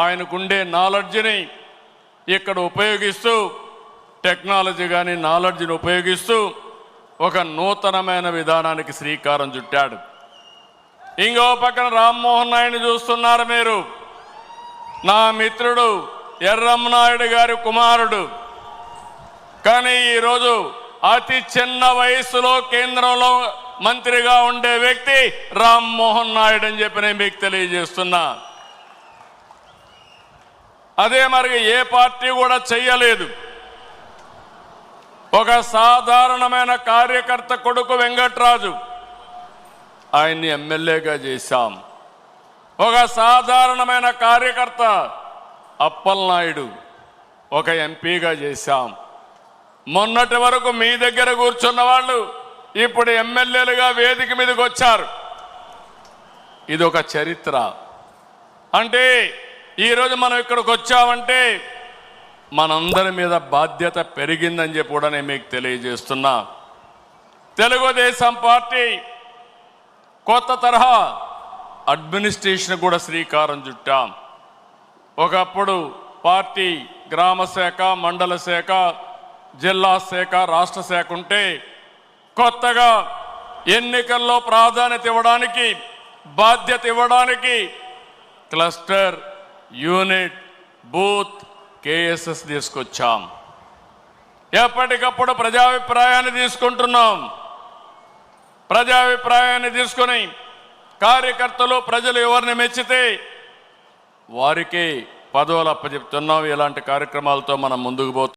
ఆయనకుండే నాలెడ్జ్ని ఇక్కడ ఉపయోగిస్తూ టెక్నాలజీ కానీ నాలెడ్జ్ని ఉపయోగిస్తూ ఒక నూతనమైన విధానానికి శ్రీకారం చుట్టాడు. ఇంకో పక్కన రామ్మోహన్ నాయుడు చూస్తున్నారు మీరు. నా మిత్రుడు ఎర్రమ్మనాయుడు గారి కుమారుడు. కానీ ఈరోజు అతి చిన్న వయసులో కేంద్రంలో మంత్రిగా ఉండే వ్యక్తి రామ్మోహన్ నాయుడు అని చెప్పి నేను మీకు తెలియజేస్తున్నా. అదే మరి ఏ పార్టీ కూడా చెయ్యలేదు. ఒక సాధారణమైన కార్యకర్త కొడుకు వెంకట్రాజు ఆయన్ని ఎమ్మెల్యేగా చేశాం. ఒక సాధారణమైన కార్యకర్త అప్పలనాయుడు ఒక ఎంపీగా చేశాం. మొన్నటి వరకు మీ దగ్గర కూర్చున్న వాళ్ళు ఇప్పుడు ఎమ్మెల్యేలుగా వేదిక మీదకి వచ్చారు. ఇది ఒక చరిత్ర. అంటే ఈరోజు మనం ఇక్కడికి వచ్చామంటే మనందరి మీద బాధ్యత పెరిగిందని చెప్పి కూడా నేను మీకు తెలియజేస్తున్నా. తెలుగుదేశం పార్టీ కొత్త తరహా అడ్మినిస్ట్రేషన్ కూడా శ్రీకారం చుట్టాం. ఒకప్పుడు పార్టీ గ్రామ శాఖ మండల శాఖ జిల్లా శాఖ రాష్ట్ర శాఖ ఉంటే కొత్తగా ఎన్నికల్లో ప్రాధాన్యత ఇవ్వడానికి బాధ్యత ఇవ్వడానికి క్లస్టర్ యూనిట్ బూత్ కేఎస్ఎస్ తీసుకొచ్చాం. ఎప్పటికప్పుడు ప్రజాభిప్రాయాన్ని తీసుకుంటున్నాం. ప్రజాభిప్రాయాన్ని తీసుకొని కార్యకర్తలు ప్రజలు ఎవరిని మెచ్చితే వారికి పదవులు అప్పచెప్తున్నాం. ఇలాంటి కార్యక్రమాలతో మనం ముందుకు పోతున్నాం.